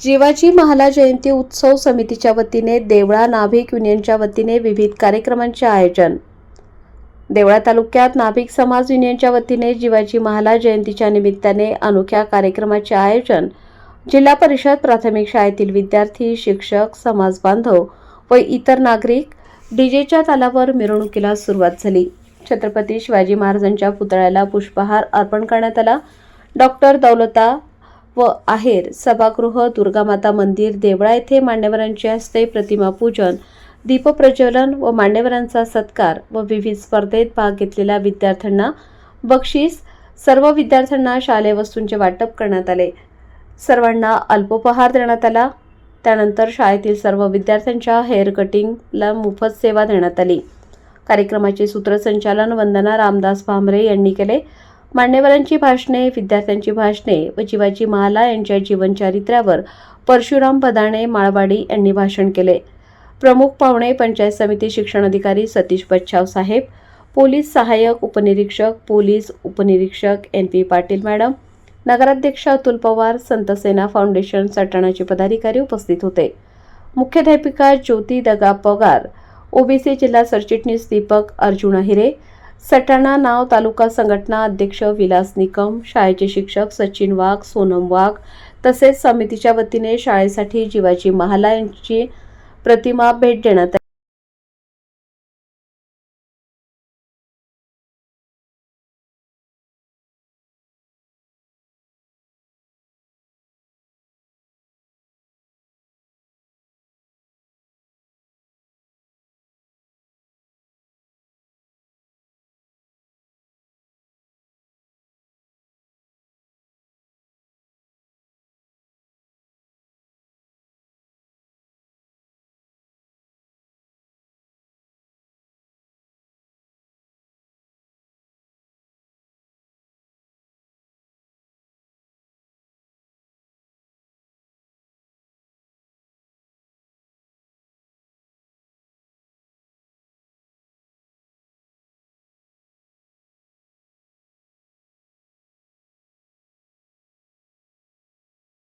जीवाची महाला जयंती उत्सव समितीच्या वतीने देवळा नाभिक युनियनच्या वतीने विविध कार्यक्रमांचे आयोजन. देवळा तालुक्यात नाभिक समाज युनियनच्या वतीने जीवाची महाला जयंतीच्या निमित्ताने अनोख्या कार्यक्रमाचे आयोजन जिल्हा परिषद प्राथमिक शाळेतील विद्यार्थी शिक्षक समाज बांधव व इतर नागरिक डीजेच्या तालावर मिरवणुकीला सुरुवात झाली. छत्रपती शिवाजी महाराजांच्या पुतळ्याला पुष्पहार अर्पण करण्यात आला. डॉक्टर दौलता व आहेर सभागृह दुर्गामाता मंदिर देवळा येथे मान्यवरांच्या हस्ते प्रतिमा पूजन दीपप्रज्वलन व मान्यवरांचा सत्कार व विविध स्पर्धेत भाग घेतलेल्या विद्यार्थ्यांना बक्षीस. सर्व विद्यार्थ्यांना शालेय वस्तूंचे वाटप करण्यात आले. सर्वांना अल्पोपहार देण्यात आला. त्यानंतर शाळेतील सर्व विद्यार्थ्यांच्या हेअर कटिंगला मोफत सेवा देण्यात आली. कार्यक्रमाचे सूत्रसंचालन वंदना रामदास भांबरे यांनी केले. मान्यवरांची भाषणे विद्यार्थ्यांची भाषणे व जीवाची महाला यांच्या जीवनचारित्र्यावर परशुराम पदाणे माळवाडी यांनी भाषण केले. प्रमुख पाहुणे पंचायत समिती शिक्षण अधिकारी सतीश बच्छाव साहेब पोलीस सहाय्यक उपनिरीक्षक पोलीस उपनिरीक्षक एन पी पाटील मॅडम नगराध्यक्ष अतुल पवार संतसेना फाउंडेशन सटाणाचे पदाधिकारी उपस्थित होते. मुख्याध्यापिका ज्योती दगा पगार ओबीसी जिल्हा सरचिटणीस दीपक अर्जुन हिरे सटाणा नाव तालुका संघटना अध्यक्ष विलास निकम शाळेचे शिक्षक सचिन वाघ सोनम वाघ तसेच समितीच्या वतीने शाळेसाठी जीवाची महाला यांची प्रतिमा भेट देण्यात आली.